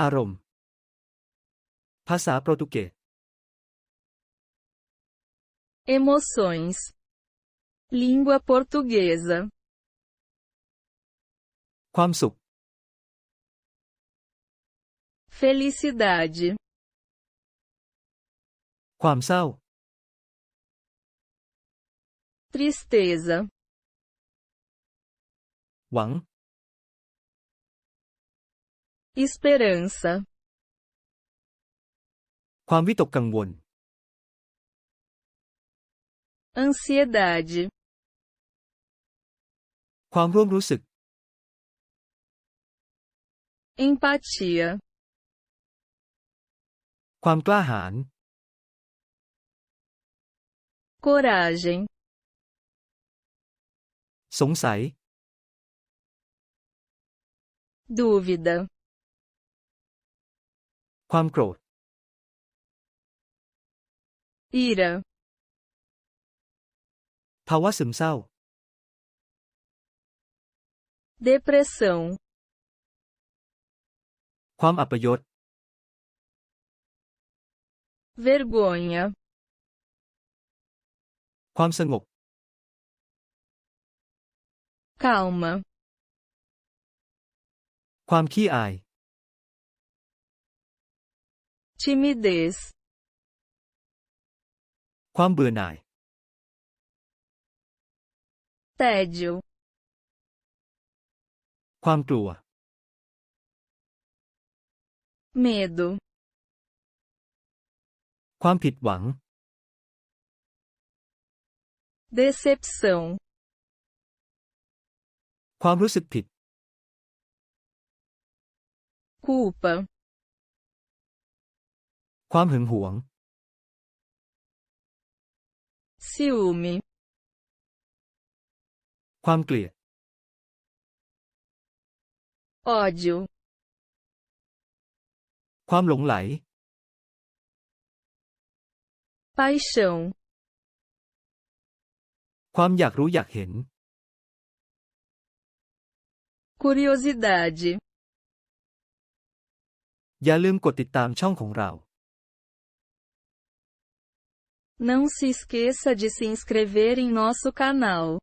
อารมณ์ ภาษาโปรตุเกส Emoções. Língua portuguesa. ความสุข Felicidade. ความเศร้า Tristeza. หวัง Esperança. ความวิตกกังวล Ansiedade. ความร่วมรู้สึก Empatia. ความกล้าหาญ Coragem. สงสัย Dúvida. ความโกรธ Ira. ภาวะซึมเศร้า Depressão. ความอัปยศ Vergonha. ความสงบ Calma. ความขี้อาย Timidez. ความเบื่อหน่าย Tédio. ความกลัว Medo. ความผิดหวัง Decepção. ความรู้สึกผิด Culpa. ความหึงหวง Ciúme. ความเกลียด Ódio. ความหลงไหล Paixão. ความอยากรู้อยากเห็น Curiosidade. อย่าลืมกดติดตามช่องของเรา Não se esqueça de se inscrever em nosso canal.